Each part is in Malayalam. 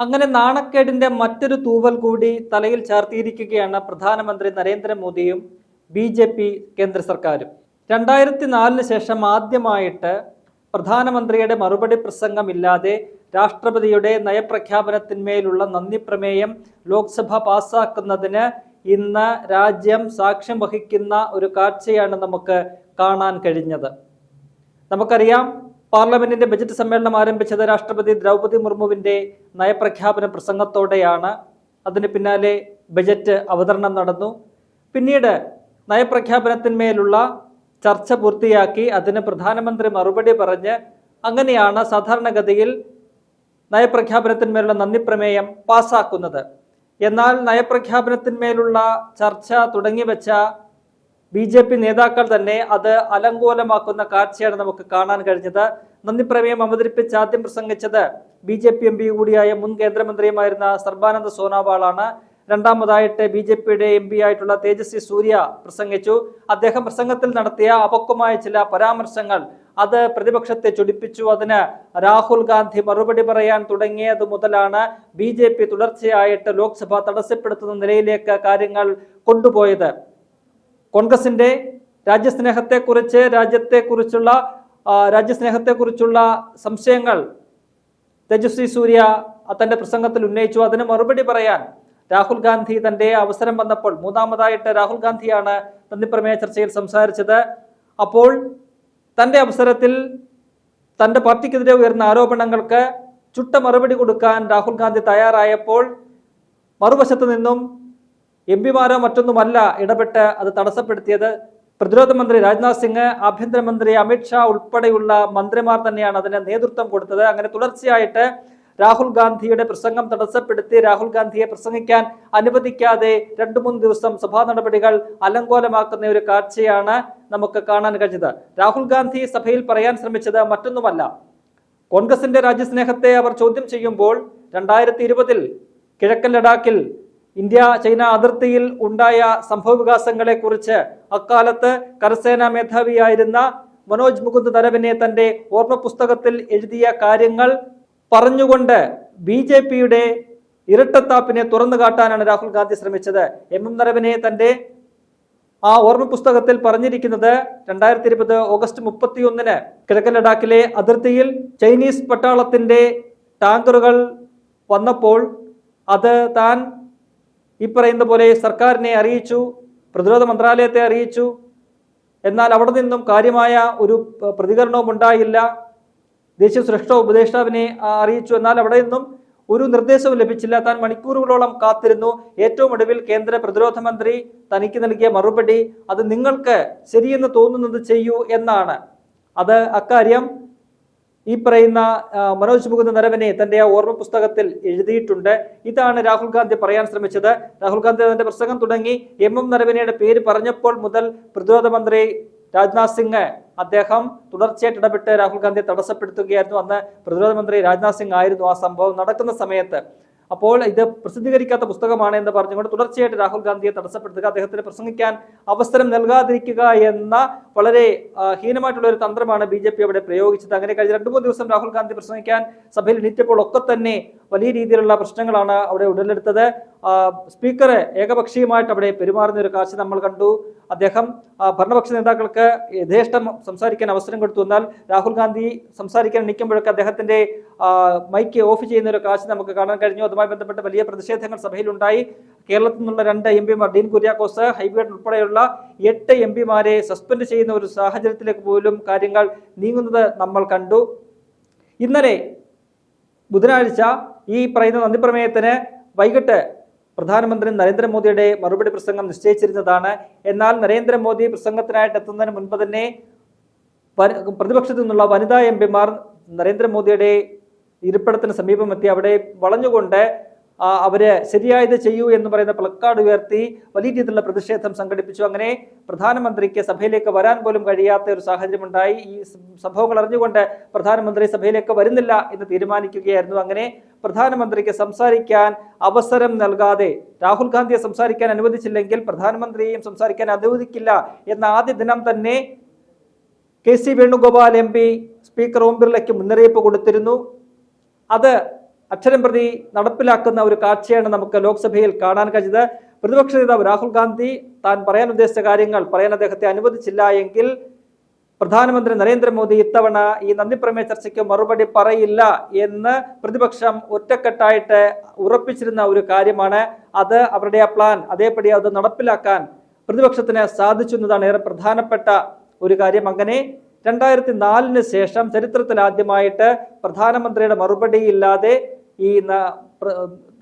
അങ്ങനെ നാണക്കേടിന്റെ മറ്റൊരു തൂവൽ കൂടി തലയിൽ ചാർത്തിയിരിക്കുകയാണ് പ്രധാനമന്ത്രി നരേന്ദ്രമോദിയും ബി ജെ പി കേന്ദ്ര സർക്കാരും. രണ്ടായിരത്തി നാലിന് ശേഷം ആദ്യമായിട്ട് പ്രധാനമന്ത്രിയുടെ മറുപടി പ്രസംഗമില്ലാതെ രാഷ്ട്രപതിയുടെ നയപ്രഖ്യാപനത്തിന്മേലുള്ള നന്ദി പ്രമേയം ലോക്സഭ പാസ്സാക്കുന്നതിന് ഇന്ന് രാജ്യം സാക്ഷ്യം വഹിക്കുന്ന ഒരു കാഴ്ചയാണ് നമുക്ക് കാണാൻ കഴിഞ്ഞത്. നമുക്കറിയാം പാർലമെന്റിന്റെ ബജറ്റ് സമ്മേളനം ആരംഭിച്ചത് രാഷ്ട്രപതി ദ്രൗപതി മുർമുവിന്റെ നയപ്രഖ്യാപന പ്രസംഗത്തോടെയാണ്. അതിന് പിന്നാലെ ബജറ്റ് അവതരണം നടന്നു. പിന്നീട് നയപ്രഖ്യാപനത്തിന്മേലുള്ള ചർച്ച പൂർത്തിയാക്കി. അതിന് പ്രധാനമന്ത്രി മറുപടി പറഞ്ഞ് അങ്ങനെയാണ് സാധാരണഗതിയിൽ നയപ്രഖ്യാപനത്തിന്മേലുള്ള നന്ദി പ്രമേയം പാസ്സാക്കുന്നത് എന്നാൽ നയപ്രഖ്യാപനത്തിന്മേലുള്ള ചർച്ച തുടങ്ങിവെച്ച ബി ജെ പി നേതാക്കൾ തന്നെ അത് അലങ്കോലമാക്കുന്ന കാഴ്ചയാണ് നമുക്ക് കാണാൻ കഴിഞ്ഞത്. നന്ദി പ്രമേയം അവതരിപ്പിച്ച് ആദ്യം പ്രസംഗിച്ചത് B J P M P കൂടിയായ മുൻ കേന്ദ്രമന്ത്രിയുമായിരുന്ന സർബാനന്ദ സോനോവാളാണ്. രണ്ടാമതായിട്ട് ബി ജെ പിയുടെ എം പി ആയിട്ടുള്ള തേജസ്വി സൂര്യ പ്രസംഗിച്ചു. അദ്ദേഹം പ്രസംഗത്തിൽ നടത്തിയ അപക്വമായ ചില പരാമർശങ്ങൾ അത് പ്രതിപക്ഷത്തെ ചൊടിപ്പിച്ചു. അതിന് രാഹുൽ ഗാന്ധി മറുപടി പറയാൻ തുടങ്ങിയത് മുതലാണ് ബി ജെ പി തുടർച്ചയായിട്ട് ലോക്സഭ തടസ്സപ്പെടുത്തുന്ന നിലയിലേക്ക് കാര്യങ്ങൾ കൊണ്ടുപോയത്. കോൺഗ്രസിന്റെ രാജ്യസ്നേഹത്തെക്കുറിച്ച് രാജ്യത്തെക്കുറിച്ചുള്ള രാജ്യസ്നേഹത്തെക്കുറിച്ചുള്ള സംശയങ്ങൾ തേജസ്വി സൂര്യ തന്റെ പ്രസംഗത്തിൽ ഉന്നയിച്ചു. അതിന് മറുപടി പറയാൻ രാഹുൽ ഗാന്ധി തന്റെ അവസരം വന്നപ്പോൾ മൂന്നാമതായിട്ട് രാഹുൽ ഗാന്ധിയാണ് നന്ദിപ്രമേയ ചർച്ചയിൽ സംസാരിച്ചത്. അപ്പോൾ തന്റെ അവസരത്തിൽ തന്റെ പാർട്ടിക്കെതിരെ ഉയർന്ന ആരോപണങ്ങൾക്ക് ചുട്ട മറുപടി കൊടുക്കാൻ രാഹുൽ ഗാന്ധി തയ്യാറായപ്പോൾ മറുവശത്ത് നിന്നും എം പിമാരോ മറ്റൊന്നുമല്ല ഇടപെട്ട് അത് തടസ്സപ്പെടുത്തിയത്. പ്രതിരോധ മന്ത്രി രാജ്നാഥ് സിംഗ് ആഭ്യന്തരമന്ത്രി അമിത്ഷാ ഉൾപ്പെടെയുള്ള മന്ത്രിമാർ തന്നെയാണ് അതിന് നേതൃത്വം കൊടുത്തത്. അങ്ങനെ തുടർച്ചയായിട്ട് രാഹുൽ ഗാന്ധിയുടെ പ്രസംഗം തടസ്സപ്പെടുത്തി രാഹുൽ ഗാന്ധിയെ പ്രസംഗിക്കാൻ അനുവദിക്കാതെ രണ്ടു മൂന്ന് ദിവസം സഭാ നടപടികൾ അലങ്കോലമാക്കുന്ന ഒരു കാഴ്ചയാണ് നമുക്ക് കാണാൻ കഴിഞ്ഞത്. രാഹുൽ ഗാന്ധി സഭയിൽ പറയാൻ ശ്രമിച്ചത് മറ്റൊന്നുമല്ല. കോൺഗ്രസിന്റെ രാജ്യസ്നേഹത്തെ അവർ ചോദ്യം ചെയ്യുമ്പോൾ രണ്ടായിരത്തി ഇരുപതിൽ കിഴക്കൻ ലഡാക്കിൽ ഇന്ത്യ ചൈന അതിർത്തിയിൽ ഉണ്ടായ സംഭവവികാസങ്ങളെ കുറിച്ച് അക്കാലത്ത് കരസേനാ മേധാവിയായിരുന്ന മനോജ് മുകുന്ദ് നരവനെ തന്റെ ഓർമ്മ പുസ്തകത്തിൽ എഴുതിയ കാര്യങ്ങൾ പറഞ്ഞുകൊണ്ട് ബി ജെ പിയുടെ ഇരട്ടത്താപ്പിനെ തുറന്നു കാട്ടാനാണ് രാഹുൽ ഗാന്ധി ശ്രമിച്ചത്. എം എം നരവനെ തന്റെ ആ ഓർമ്മ പുസ്തകത്തിൽ പറഞ്ഞിരിക്കുന്നത് രണ്ടായിരത്തി ഇരുപത് ഓഗസ്റ്റ് മുപ്പത്തിയൊന്നിന് കിഴക്കൻ ലഡാക്കിലെ അതിർത്തിയിൽ ചൈനീസ് പട്ടാളത്തിന്റെ ടാങ്കറുകൾ വന്നപ്പോൾ അത് താൻ ഈ പറയുന്ന പോലെ സർക്കാരിനെ അറിയിച്ചു പ്രതിരോധ മന്ത്രാലയത്തെ അറിയിച്ചു. എന്നാൽ അവിടെ നിന്നും കാര്യമായ ഒരു പ്രതികരണവും ഉണ്ടായില്ല. ദേശീയ സുരക്ഷാ ഉപദേഷ്ടാവിനെ അറിയിച്ചു. എന്നാൽ അവിടെ നിന്നും ഒരു നിർദ്ദേശവും ലഭിച്ചില്ല. താൻ മണിക്കൂറുകളോളം കാത്തിരുന്നു. ഏറ്റവും ഒടുവിൽ കേന്ദ്ര പ്രതിരോധ മന്ത്രി തനിക്ക് നൽകിയ മറുപടി അത് നിങ്ങൾക്ക് ശരിയെന്ന് തോന്നുന്നത് ചെയ്യൂ എന്നാണ്. അത് അക്കാര്യം ഈ പറയുന്ന മനോജ് മുകുന്ദ നരവനെ തന്റെ ആ ഓർമ്മ പുസ്തകത്തിൽ എഴുതിയിട്ടുണ്ട്. ഇതാണ് രാഹുൽ ഗാന്ധി പറയാൻ ശ്രമിച്ചത്. രാഹുൽ ഗാന്ധി തന്റെ പ്രസംഗം തുടങ്ങി. എം എം നരവനയുടെ പേര് പറഞ്ഞപ്പോൾ മുതൽ പ്രതിരോധ മന്ത്രി രാജ്നാഥ് സിംഗ് അദ്ദേഹം തുടർച്ചയായിട്ട് ഇടപെട്ട് രാഹുൽ ഗാന്ധിയെ തടസ്സപ്പെടുത്തുകയായിരുന്നു. അന്ന് പ്രതിരോധ മന്ത്രി രാജ്നാഥ് സിംഗ് ആയിരുന്നു ആ സംഭവം നടക്കുന്ന സമയത്ത്. അപ്പോൾ ഇത് പ്രസിദ്ധീകരിക്കാത്ത പുസ്തകമാണ് എന്ന് പറഞ്ഞുകൊണ്ട് തുടർച്ചയായിട്ട് രാഹുൽ ഗാന്ധിയെ തടസ്സപ്പെടുത്തുക അദ്ദേഹത്തിന് പ്രസംഗിക്കാൻ അവസരം നൽകാതിരിക്കുക എന്ന വളരെ ഹീനമായിട്ടുള്ള ഒരു തന്ത്രമാണ് ബി ജെ പി അവിടെ പ്രയോഗിച്ചത്. അങ്ങനെ കഴിഞ്ഞ രണ്ടു മൂന്ന് ദിവസം രാഹുൽ ഗാന്ധി പ്രസംഗിക്കാൻ സഭയിൽ എണീറ്റപ്പോൾ ഒക്കെ തന്നെ വലിയ രീതിയിലുള്ള പ്രശ്നങ്ങളാണ് അവിടെ ഉടലെടുത്തത്. സ്പീക്കർ ഏകപക്ഷീയമായിട്ട് അവിടെ പെരുമാറുന്ന ഒരു കാഴ്ച നമ്മൾ കണ്ടു. അദ്ദേഹം ഭരണപക്ഷ നേതാക്കൾക്ക് യഥേഷ്ടം സംസാരിക്കാൻ അവസരം കൊടുത്തു. എന്നാൽ രാഹുൽ ഗാന്ധി സംസാരിക്കാൻ നിൽക്കുമ്പോഴൊക്കെ അദ്ദേഹത്തിന്റെ മൈക്ക് ഓഫ് ചെയ്യുന്ന ഒരു കാഴ്ച നമുക്ക് കാണാൻ കഴിഞ്ഞു. അതുമായി ബന്ധപ്പെട്ട് വലിയ പ്രതിഷേധങ്ങൾ സഭയിലുണ്ടായി കേരളത്തിൽ നിന്നുള്ള രണ്ട് എം പിമാർ ഡീൻ കുര്യാക്കോസ് ഹൈബ്രിഡ് ഉൾപ്പെടെയുള്ള എട്ട് എം പിമാരെ സസ്പെൻഡ് ചെയ്യുന്ന ഒരു സാഹചര്യത്തിലേക്ക് പോലും കാര്യങ്ങൾ നീങ്ങുന്നത് നമ്മൾ കണ്ടു. ഇന്നലെ ബുധനാഴ്ച ഈ പറയുന്ന നന്ദിപ്രമേയത്തിന് വൈകിട്ട് പ്രധാനമന്ത്രി നരേന്ദ്രമോദിയുടെ മറുപടി പ്രസംഗം നിശ്ചയിച്ചിരുന്നതാണ്. എന്നാൽ നരേന്ദ്രമോദി പ്രസംഗത്തിനായിട്ട് എത്തുന്നതിന് മുൻപ് തന്നെ പ്രതിപക്ഷത്തു നിന്നുള്ള വനിതാ എം പിമാർ നരേന്ദ്രമോദിയുടെ ഇരിപ്പിടത്തിന് സമീപമെത്തി അവിടെ വളഞ്ഞുകൊണ്ട് അവർ ശരിയായത് ചെയ്യൂ എന്ന് പറയുന്ന പ്ലക്കാർഡ് ഉയർത്തി വലിയ രീതിയിലുള്ള പ്രതിഷേധം സംഘടിപ്പിച്ചു. അങ്ങനെ പ്രധാനമന്ത്രിക്ക് സഭയിലേക്ക് വരാൻ പോലും കഴിയാത്ത ഒരു സാഹചര്യമുണ്ടായി. ഈ സംഭവങ്ങൾ അറിഞ്ഞുകൊണ്ട് പ്രധാനമന്ത്രി സഭയിലേക്ക് വരുന്നില്ല എന്ന് തീരുമാനിക്കുകയായിരുന്നു. അങ്ങനെ പ്രധാനമന്ത്രിക്ക് സംസാരിക്കാൻ അവസരം നൽകാതെ രാഹുൽ ഗാന്ധിയെ സംസാരിക്കാൻ അനുവദിച്ചില്ലെങ്കിൽ പ്രധാനമന്ത്രിയെയും സംസാരിക്കാൻ അനുവദിക്കില്ല എന്ന ആദ്യ ദിനം തന്നെ K C Venugopal M P speaker Om ബിർളയ്ക്ക് മുന്നറിയിപ്പ് കൊടുത്തിരുന്നു. അത് അക്ഷരം പ്രതി നടപ്പിലാക്കുന്ന ഒരു കാഴ്ചയാണ് നമുക്ക് ലോക്സഭയിൽ കാണാൻ കഴിഞ്ഞത്. പ്രതിപക്ഷ നേതാവ് രാഹുൽ ഗാന്ധി താൻ പറയാൻ ഉദ്ദേശിച്ച കാര്യങ്ങൾ പറയാൻ അദ്ദേഹത്തെ അനുവദിച്ചില്ല എങ്കിൽ പ്രധാനമന്ത്രി നരേന്ദ്രമോദി ഇത്തവണ ഈ നന്ദിപ്രമേയ ചർച്ചയ്ക്ക് മറുപടി പറയില്ല എന്ന് പ്രതിപക്ഷം ഒറ്റക്കെട്ടായിട്ട് ഉറപ്പിച്ചിരുന്ന ഒരു കാര്യമാണ്. അത് അവരുടെ ആ പ്ലാൻ അതേപടി അത് നടപ്പിലാക്കാൻ പ്രതിപക്ഷത്തിന് സാധിച്ചു എന്നതാണ് ഏറെ പ്രധാനപ്പെട്ട ഒരു കാര്യം. അങ്ങനെ രണ്ടായിരത്തി നാലിന് ശേഷം ചരിത്രത്തിൽ ആദ്യമായിട്ട് പ്രധാനമന്ത്രിയുടെ മറുപടി ഇല്ലാതെ ഈ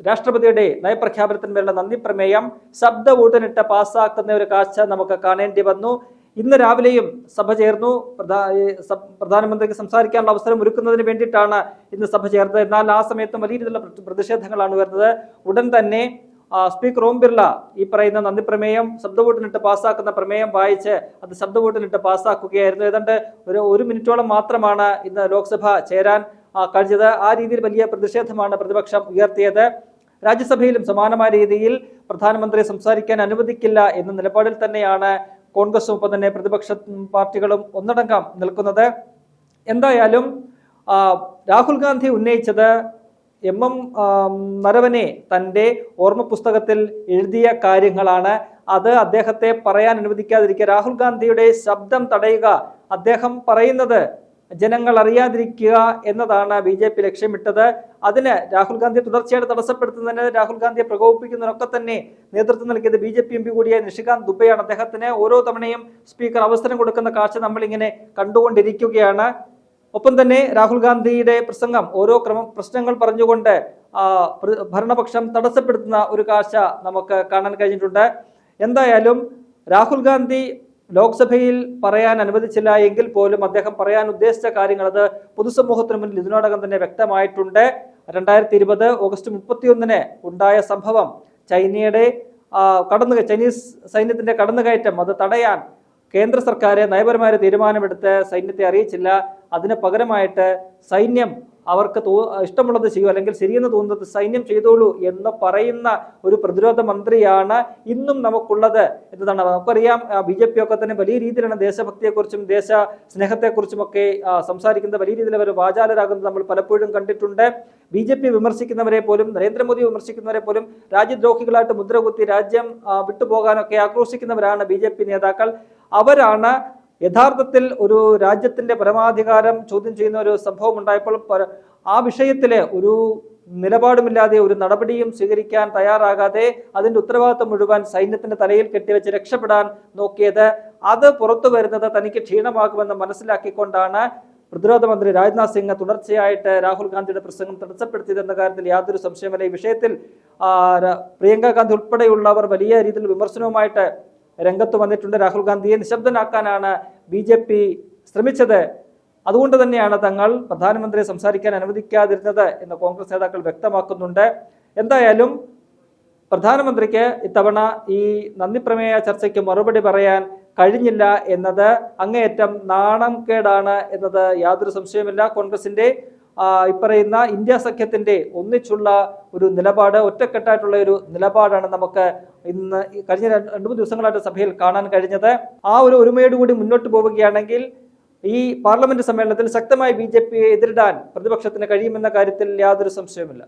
രാഷ്ട്രപതിയുടെ നയപ്രഖ്യാപനത്തിന്മേലുള്ള നന്ദി പ്രമേയം ശബ്ദ വോട്ടിനിട്ട് പാസ്സാക്കുന്ന ഒരു കാഴ്ച നമുക്ക് കാണേണ്ടി വന്നു. ഇന്ന് രാവിലെയും സഭ ചേർന്നു. പ്രധാനമന്ത്രിക്ക് സംസാരിക്കാനുള്ള അവസരം ഒരുക്കുന്നതിന് വേണ്ടിയിട്ടാണ് ഇന്ന് സഭ ചേർന്നത്. എന്നാൽ ആ സമയത്തും വലിയ രീതിയിലുള്ള പ്രതിഷേധങ്ങളാണ് വരുന്നത് ഉടൻ തന്നെ സ്പീക്കർ ഓം ബിർള ഈ പറയുന്ന നന്ദി പ്രമേയം ശബ്ദ വോട്ടിനിട്ട് പാസ്സാക്കുന്ന പ്രമേയം വായിച്ച് അത് ശബ്ദ വോട്ടിനിട്ട് പാസ്സാക്കുകയായിരുന്നു. ഏതാണ്ട് ഒരു ഒരു മിനിറ്റോളം മാത്രമാണ് ഇന്ന് ലോക്സഭ ചേരാൻ കഴിഞ്ഞത് ആ രീതിയിൽ വലിയ പ്രതിഷേധമാണ് പ്രതിപക്ഷം ഉയർത്തിയത്. രാജ്യസഭയിലും സമാനമായ രീതിയിൽ പ്രധാനമന്ത്രിയെ സംസാരിക്കാൻ അനുവദിക്കില്ല എന്ന നിലപാടിൽ തന്നെയാണ് കോൺഗ്രസും ഒപ്പം തന്നെ പ്രതിപക്ഷ പാർട്ടികളും ഒന്നടങ്കം നിൽക്കുന്നത്. എന്തായാലും രാഹുൽ ഗാന്ധി ഉന്നയിച്ചത് എം എം നരവനെ തന്റെ ഓർമ്മ പുസ്തകത്തിൽ എഴുതിയ കാര്യങ്ങളാണ്. അത് അദ്ദേഹത്തെ പറയാൻ അനുവദിക്കാതിരിക്കുക രാഹുൽ ഗാന്ധിയുടെ ശബ്ദം തടയുക അദ്ദേഹം പറയുന്നത് ജനങ്ങൾ അറിയാതിരിക്കുക എന്നതാണ് ബി ജെ പി ലക്ഷ്യമിട്ടത്. അതിന് രാഹുൽ ഗാന്ധിയെ തുടർച്ചയായിട്ട് തടസ്സപ്പെടുത്തുന്നതിന് രാഹുൽ ഗാന്ധിയെ പ്രകോപിപ്പിക്കുന്നതിനൊക്കെ തന്നെ നേതൃത്വം നൽകിയത് B J P M P കൂടിയായ നിഷികാന്ത് ദുബെയാണ്. അദ്ദേഹത്തിന് ഓരോ തവണയും സ്പീക്കർ അവസരം കൊടുക്കുന്ന കാഴ്ച നമ്മളിങ്ങനെ കണ്ടുകൊണ്ടിരിക്കുകയാണ്. ഒപ്പം തന്നെ രാഹുൽ ഗാന്ധിയുടെ പ്രസംഗം ഓരോ ക്രമ പ്രശ്നങ്ങൾ പറഞ്ഞുകൊണ്ട് ഭരണപക്ഷം തടസ്സപ്പെടുത്തുന്ന ഒരു കാഴ്ച നമുക്ക് കാണാൻ കഴിഞ്ഞിട്ടുണ്ട്. എന്തായാലും രാഹുൽ ഗാന്ധി ലോക്സഭയിൽ പറയാൻ അനുവദിച്ചില്ല എങ്കിൽ പോലും അദ്ദേഹം പറയാൻ ഉദ്ദേശിച്ച കാര്യങ്ങൾ അത് പൊതുസമൂഹത്തിന് മുന്നിൽ ഇതിനോടകം തന്നെ വ്യക്തമായിട്ടുണ്ട്. രണ്ടായിരത്തി ഇരുപത് ഓഗസ്റ്റ് മുപ്പത്തിയൊന്നിന് ഉണ്ടായ സംഭവം ചൈനയുടെ കടന്നു ചൈനീസ് സൈന്യത്തിന്റെ കടന്നുകയറ്റം അത് തടയാൻ കേന്ദ്ര സർക്കാർ നയപരമായ തീരുമാനമെടുത്ത് സൈന്യത്തെ അറിയിച്ചില്ല. അതിന് പകരമായിട്ട് സൈന്യം അവർക്ക് തോ ഇഷ്ടമുള്ളത് ചെയ്യൂ അല്ലെങ്കിൽ ശരിയെന്ന് തോന്നുന്നത് സൈന്യം ചെയ്തോളൂ എന്ന് പറയുന്ന ഒരു പ്രതിരോധ മന്ത്രിയാണ് ഇന്നും നമുക്കുള്ളത് എന്നതാണ്. നമുക്കറിയാം ബി ജെ പി ഒക്കെ തന്നെ വലിയ രീതിയിലാണ് ദേശഭക്തിയെക്കുറിച്ചും ദേശ സ്നേഹത്തെക്കുറിച്ചും ഒക്കെ സംസാരിക്കുന്നത്. വലിയ രീതിയിൽ അവർ വാചാലരാകുന്നത് നമ്മൾ പലപ്പോഴും കണ്ടിട്ടുണ്ട്. ബി ജെ പി വിമർശിക്കുന്നവരെ പോലും നരേന്ദ്രമോദി വിമർശിക്കുന്നവരെ പോലും രാജ്യദ്രോഹികളായിട്ട് മുദ്രകുത്തി രാജ്യം വിട്ടുപോകാനൊക്കെ ആക്രോശിക്കുന്നവരാണ് ബി നേതാക്കൾ. അവരാണ് യഥാർത്ഥത്തിൽ ഒരു രാജ്യത്തിന്റെ പരമാധികാരം ചോദ്യം ചെയ്യുന്ന ഒരു സംഭവം ഉണ്ടായപ്പോൾ ആ വിഷയത്തിൽ ഒരു നിലപാടുമില്ലാതെ ഒരു നടപടിയും സ്വീകരിക്കാൻ തയ്യാറാകാതെ അതിന്റെ ഉത്തരവാദിത്വം മുഴുവൻ സൈന്യത്തിന്റെ തലയിൽ കെട്ടിവെച്ച് രക്ഷപ്പെടാൻ നോക്കിയത്. അത് പുറത്തു വരുന്നത് തനിക്ക് ക്ഷീണമാകുമെന്ന് മനസ്സിലാക്കിക്കൊണ്ടാണ് പ്രതിരോധ മന്ത്രി രാജ്നാഥ് സിംഗ് തുടർച്ചയായിട്ട് രാഹുൽ ഗാന്ധിയുടെ പ്രസംഗം തടസ്സപ്പെടുത്തിയതെന്ന കാര്യത്തിൽ യാതൊരു സംശയമല്ല. ഈ വിഷയത്തിൽ പ്രിയങ്ക ഗാന്ധി ഉൾപ്പെടെയുള്ളവർ വലിയ രീതിയിൽ വിമർശനവുമായിട്ട് രംഗത്ത് വന്നിട്ടുണ്ട്. രാഹുൽ ഗാന്ധിയെ നിശബ്ദനാക്കാനാണ് ബി ജെ പി ശ്രമിച്ചത്. അതുകൊണ്ട് തന്നെയാണ് തങ്ങൾ പ്രധാനമന്ത്രിയെ സംസാരിക്കാൻ അനുവദിക്കാതിരുന്നത് എന്ന് കോൺഗ്രസ് നേതാക്കൾ വ്യക്തമാക്കുന്നുണ്ട്. എന്തായാലും പ്രധാനമന്ത്രിക്ക് ഇത്തവണ ഈ നന്ദി പ്രമേയ ചർച്ചയ്ക്ക് മറുപടി പറയാൻ കഴിഞ്ഞില്ല എന്നത് അങ്ങേയറ്റം നാണം കേടാണ് എന്നത് യാതൊരു സംശയമില്ല കോൺഗ്രസിന്റെ ഇപ്പറയുന്ന ഇന്ത്യ സഖ്യത്തിന്റെ ഒന്നിച്ചുള്ള ഒരു നിലപാട് ഒറ്റക്കെട്ടായിട്ടുള്ള ഒരു നിലപാടാണ് നമുക്ക് ഇന്ന് കഴിഞ്ഞ രണ്ട് മൂന്ന് ദിവസങ്ങളായിട്ട് സഭയിൽ കാണാൻ കഴിഞ്ഞത് ആ ഒരു ഒരുമയോടുകൂടി മുന്നോട്ട് പോവുകയാണെങ്കിൽ ഈ പാർലമെന്റ് സമ്മേളനത്തിൽ ശക്തമായി ബി ജെ പിയെ എതിരിടാൻ പ്രതിപക്ഷത്തിന് കഴിയുമെന്ന കാര്യത്തിൽ യാതൊരു സംശയവുമില്ല.